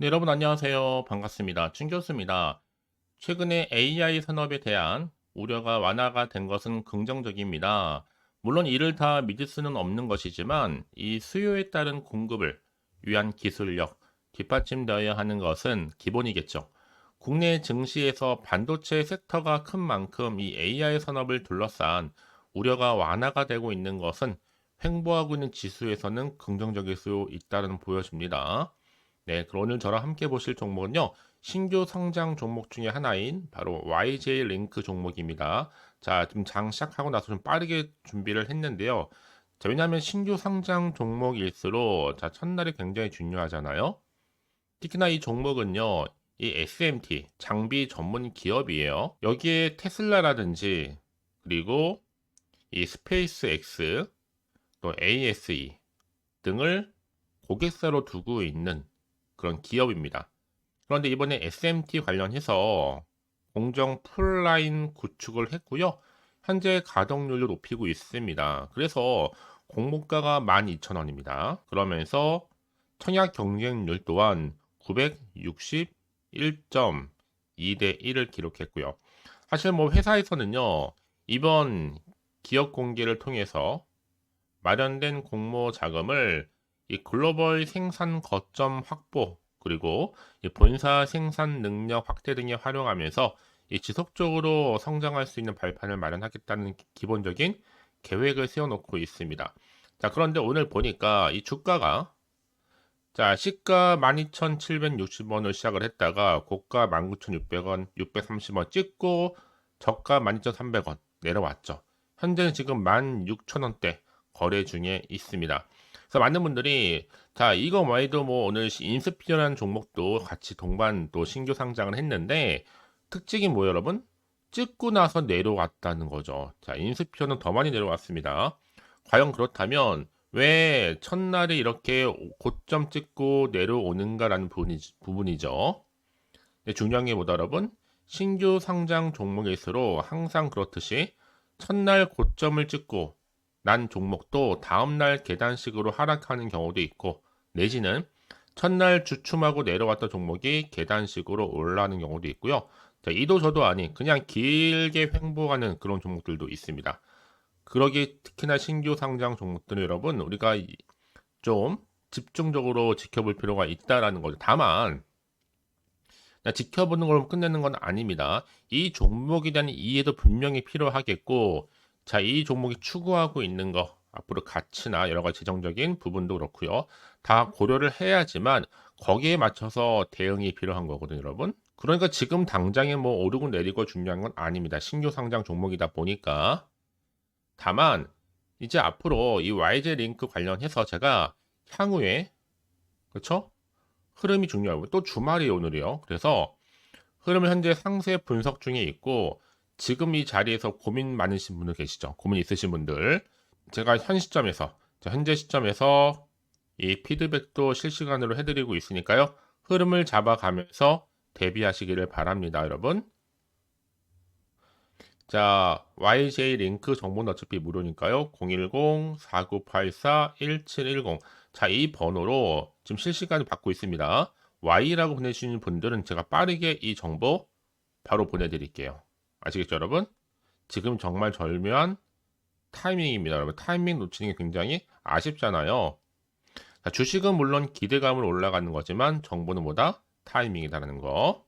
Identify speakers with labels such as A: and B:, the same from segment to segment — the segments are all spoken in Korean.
A: 네, 여러분 안녕하세요. 반갑습니다. 춘 교수입니다. 최근에 AI 산업에 대한 우려가 완화가 된 것은 긍정적입니다. 물론 이를 다 믿을 수는 없는 것이지만 이 수요에 따른 공급을 위한 기술력 뒷받침되어야 하는 것은 기본이겠죠. 국내 증시에서 반도체 섹터가 큰 만큼 이 AI 산업을 둘러싼 우려가 완화가 되고 있는 것은 횡보하고 있는 지수에서는 긍정적일 수 있다는 보여집니다. 네, 그럼 오늘 저랑 함께 보실 종목은요. 신규 성장 종목 중에 하나인 바로 YJ 링크 종목입니다. 자, 좀장 시작하고 나서 좀 빠르게 준비를 했는데요. 자, 왜냐하면 신규 성장 종목일수록 자, 첫날이 굉장히 중요하잖아요. 특히나 이 종목은요. 이 SMT 장비 전문 기업이에요. 여기에 테슬라라든지 그리고 이 스페이스 X 또 ASE 등을 고객사로 두고 있는 그런 기업입니다. 그런데 이번에 SMT 관련해서 공정 풀라인 구축을 했고요. 현재 가동률을 높이고 있습니다. 그래서 공모가가 12,000원입니다. 그러면서 청약 경쟁률 또한 961.2대 1을 기록했고요. 사실 뭐 회사에서는요. 이번 기업 공개를 통해서 마련된 공모 자금을 이 글로벌 생산 거점 확보 그리고 본사 생산 능력 확대 등에 활용하면서 지속적으로 성장할 수 있는 발판을 마련하겠다는 기본적인 계획을 세워놓고 있습니다. 자, 그런데 오늘 보니까 이 주가가 자, 시가 12,760원을 시작을 했다가 고가 19,600원, 630원 찍고 저가 12,300원 내려왔죠. 현재는 지금 16,000원대 거래 중에 있습니다. 그래서 많은 분들이 자 이거 말도 뭐 오늘 인스피어라는 종목도 같이 동반 또 신규 상장을 했는데 특징이 뭐예요 여러분? 찍고 나서 내려왔다는 거죠. 자 인스피어는 더 많이 내려왔습니다. 과연 그렇다면 왜 첫날에 이렇게 고점 찍고 내려오는가라는 부분이죠. 중요한 게 뭐다 여러분? 신규 상장 종목일수록 항상 그렇듯이 첫날 고점을 찍고 난 종목도 다음날 계단식으로 하락하는 경우도 있고 내지는 첫날 주춤하고 내려왔던 종목이 계단식으로 올라가는 경우도 있고요. 자, 이도 저도 아닌 그냥 길게 횡보하는 그런 종목들도 있습니다. 그러기 특히나 신규 상장 종목들은 여러분 우리가 좀 집중적으로 지켜볼 필요가 있다라는 거죠. 다만 지켜보는 걸로 끝내는 건 아닙니다. 이 종목에 대한 이해도 분명히 필요하겠고 자, 이 종목이 추구하고 있는 거 앞으로 가치나 여러 가지 재정적인 부분도 그렇고요. 다 고려를 해야지만 거기에 맞춰서 대응이 필요한 거거든요, 여러분. 그러니까 지금 당장에 뭐 오르고 내리고 중요한 건 아닙니다. 신규 상장 종목이다 보니까. 다만 이제 앞으로 이 YJ 링크 관련해서 제가 향후에 그렇죠? 흐름이 중요하고 또 주말이 오늘이요. 그래서 흐름을 현재 상세 분석 중에 있고 지금 이 자리에서 고민 많으신 분들 계시죠? 고민 있으신 분들. 제가 현 시점에서, 현재 시점에서 이 피드백도 실시간으로 해드리고 있으니까요. 흐름을 잡아가면서 대비하시기를 바랍니다, 여러분. 자, YJ 링크 정보는 어차피 무료니까요. 010-4984-1710. 자, 이 번호로 지금 실시간 받고 있습니다. Y라고 보내주시는 분들은 제가 빠르게 이 정보 바로 보내드릴게요. 아시겠죠, 여러분? 지금 정말 절묘한 타이밍입니다, 여러분. 타이밍 놓치는 게 굉장히 아쉽잖아요. 자, 주식은 물론 기대감을 올라가는 거지만 정보는 뭐다? 타이밍이다라는 거.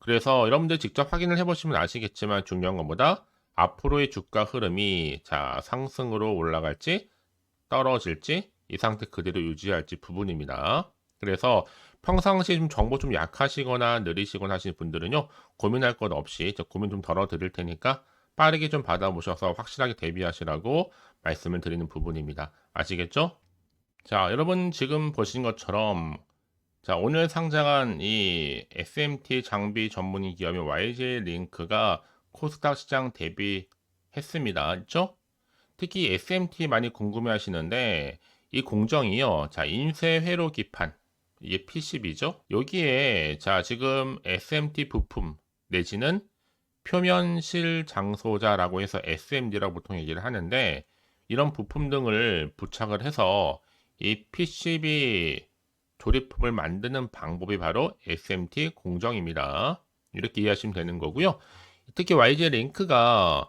A: 그래서 여러분들 직접 확인을 해보시면 아시겠지만 중요한 것보다 앞으로의 주가 흐름이 자 상승으로 올라갈지 떨어질지 이 상태 그대로 유지할지 부분입니다. 그래서 평상시에 좀 정보 좀 약하시거나 느리시거나 하시는 분들은요, 고민할 것 없이 저 고민 좀 덜어 드릴 테니까 빠르게 좀 받아보셔서 확실하게 대비하시라고 말씀을 드리는 부분입니다. 아시겠죠? 자, 여러분 지금 보신 것처럼 자, 오늘 상장한 이 SMT 장비 전문의 기업인 YJ 링크가 코스닥 시장 대비했습니다. 그죠? 특히 SMT 많이 궁금해 하시는데 이 공정이요. 자, 인쇄 회로 기판 이게 PCB죠. 여기에 자 지금 SMT 부품 내지는 표면실 장소자라고 해서 SMD라고 보통 얘기를 하는데 이런 부품 등을 부착을 해서 이 PCB 조립품을 만드는 방법이 바로 SMT 공정입니다. 이렇게 이해하시면 되는 거고요. 특히 YG 링크가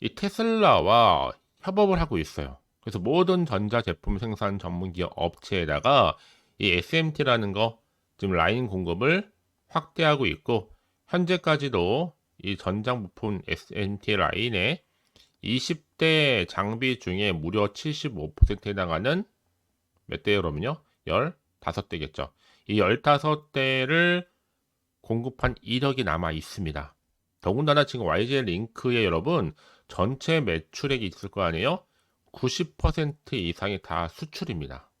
A: 이 테슬라와 협업을 하고 있어요. 그래서 모든 전자 제품 생산 전문 기업 업체에다가 이 SMT라는 거 지금 라인 공급을 확대하고 있고 현재까지도 이 전장 부품 SMT 라인에 20대 장비 중에 무려 75%에 해당하는 몇 대요, 그러면요? 15대겠죠. 이 15대를 공급한 이력이 남아 있습니다. 더군다나 지금 YG 링크에 여러분 전체 매출액이 있을 거 아니에요? 90% 이상이 다 수출입니다.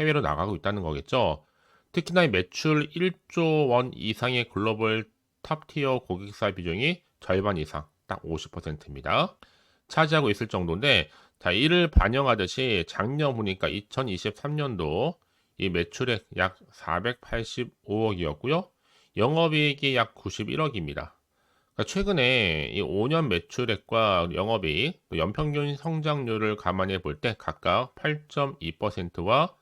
A: 해외로 나가고 있다는 거겠죠. 특히나 이 매출 1조 원 이상의 글로벌 탑티어 고객사 비중이 절반 이상, 딱 50%입니다. 차지하고 있을 정도인데, 자, 이를 반영하듯이 작년 보니까 2023년도 이 매출액 약 485억이었고요. 영업이익이 약 91억입니다. 그러니까 최근에 이 5년 매출액과 영업이익, 연평균 성장률을 감안해 볼 때 각각 8.2%와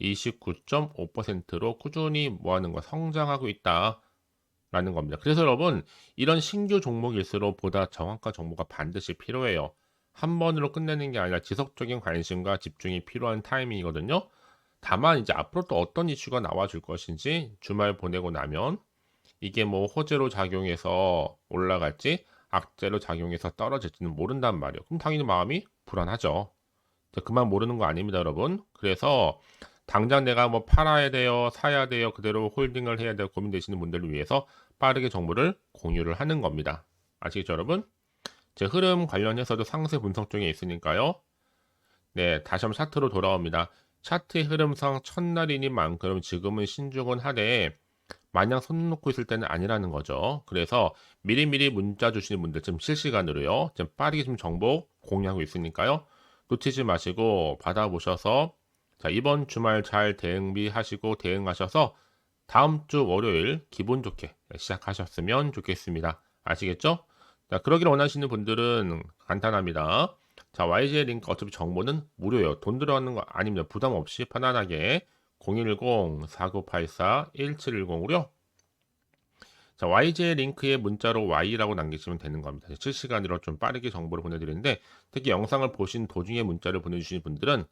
A: 29.5%로 꾸준히 뭐하는 거 성장하고 있다 라는 겁니다. 그래서 여러분 이런 신규 종목일수록 보다 정확한 정보가 반드시 필요해요. 한 번으로 끝내는 게 아니라 지속적인 관심과 집중이 필요한 타이밍이거든요. 다만 이제 앞으로 또 어떤 이슈가 나와줄 것인지 주말 보내고 나면 이게 뭐 호재로 작용해서 올라갈지 악재로 작용해서 떨어질지는 모른단 말이에요. 그럼 당연히 마음이 불안하죠. 그만 모르는 거 아닙니다, 여러분. 그래서 당장 내가 뭐 팔아야 돼요, 사야 돼요, 그대로 홀딩을 해야 돼요 고민되시는 분들을 위해서 빠르게 정보를 공유를 하는 겁니다. 아시겠죠, 여러분? 제 흐름 관련해서도 상세 분석 중에 있으니까요. 네, 다시 한번 차트로 돌아옵니다. 차트의 흐름상 첫날이니 만큼 지금은 신중은 하되 마냥 손 놓고 있을 때는 아니라는 거죠. 그래서 미리미리 문자 주시는 분들 지금 실시간으로요. 지금 빠르게 좀 정보 공유하고 있으니까요. 놓치지 마시고 받아보셔서 자, 이번 주말 잘 대응비하시고 대응하셔서 다음 주 월요일 기분 좋게 시작하셨으면 좋겠습니다. 아시겠죠? 자, 그러기를 원하시는 분들은 간단합니다. 자, YG 링크 어차피 정보는 무료예요. 돈 들어가는 거 아닙니다. 부담 없이 편안하게 010-4984-1710으로요. 자, YJ 링크에 문자로 Y라고 남기시면 되는 겁니다. 실시간으로 좀 빠르게 정보를 보내드리는데 특히 영상을 보신 도중에 문자를 보내주시는 분들은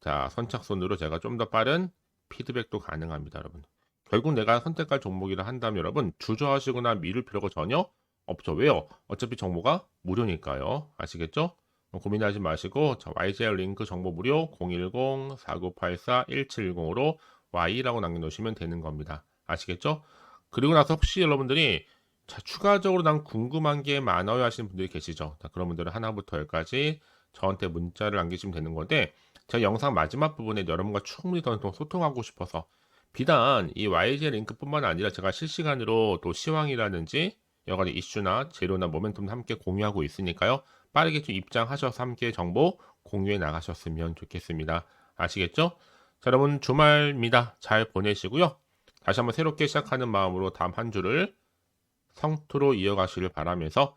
A: 자, 선착순으로 제가 좀 더 빠른 피드백도 가능합니다, 여러분. 결국 내가 선택할 종목이라 한다면 여러분 주저하시거나 미룰 필요가 전혀 없죠. 왜요? 어차피 정보가 무료니까요. 아시겠죠? 고민하지 마시고 자, YGL 링크 정보 무료 010-4984-1710으로 Y라고 남겨놓으시면 되는 겁니다. 아시겠죠? 그리고 나서 혹시 여러분들이 자, 추가적으로 난 궁금한 게 많아요 하시는 분들이 계시죠. 자, 그런 분들은 하나부터 열까지 저한테 문자를 남기시면 되는 건데 제가 영상 마지막 부분에 여러분과 충분히 더 소통하고 싶어서 비단 이 YG 링크뿐만 아니라 제가 실시간으로 또 시황이라든지 여러 가지 이슈나 재료나 모멘텀 함께 공유하고 있으니까요. 빠르게 좀 입장하셔서 함께 정보 공유해 나가셨으면 좋겠습니다. 아시겠죠? 자, 여러분 주말입니다. 잘 보내시고요. 다시 한번 새롭게 시작하는 마음으로 다음 한 주를 성투로 이어가시길 바라면서